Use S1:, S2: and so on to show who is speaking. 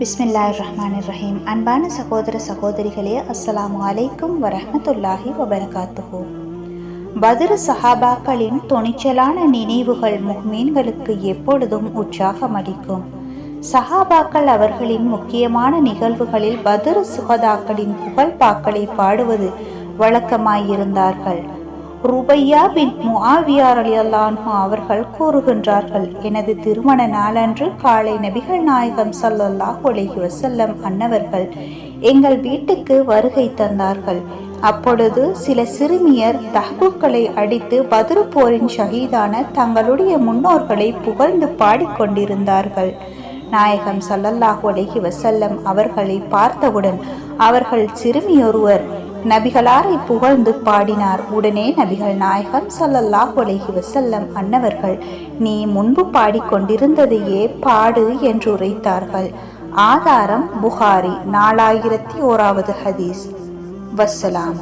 S1: பிஸ்மில்லாய் ரஹ்மான் ரஹீம் அன்பான சகோதர சகோதரிகளே அஸ்லாம் அலைக்கும் வரஹ்மத்துல்லாஹி வபரகாத்துஹு. பத்ரு சஹாபாக்களின் துணிச்சலான நினைவுகள் முஹ்மீன்களுக்கு எப்பொழுதும் உற்சாகமளிக்கும். சஹாபாக்கள் அவர்களின் முக்கியமான நிகழ்வுகளில் பத்ரு சுகதாக்களின் புகழ்பாக்களை பாடுவது வழக்கமாயிருந்தார்கள். ருபையா பின் முஆவியார் அலியல்லான்ஹு அவர்கள் கூறுகின்றார்கள் எனது திருமண நாளன்று காலை நபிகள் நாயகம் ஸல்லல்லாஹு அலைஹி வசல்லம் அன்னவர்கள் எங்கள் வீட்டுக்கு வருகை தந்தார்கள். அப்பொழுது சில சிறுமியர் தஹ்புக்களை அடித்து பதிரு போரின் ஷஹீதான தங்களுடைய முன்னோர்களை புகழ்ந்து பாடிக்கொண்டிருந்தார்கள். நாயகம் சல்லல்லாஹு அலஹி வசல்லம் அவர்களை பார்த்தவுடன் அவர்கள் சிறுமியொருவர் நபிகளாரை புகழ்ந்து பாடினார். உடனே நபிகள் நாயகம் ஸல்லல்லாஹு அலைஹி வசல்லம் அன்னவர்கள் நீ முன்பு பாடிக்கொண்டிருந்ததையே பாடு என்று உரைத்தார்கள். ஆதாரம் புகாரி நாலாயிரத்தி ஓராவது ஹதீஸ். வஸ்ஸலாம்.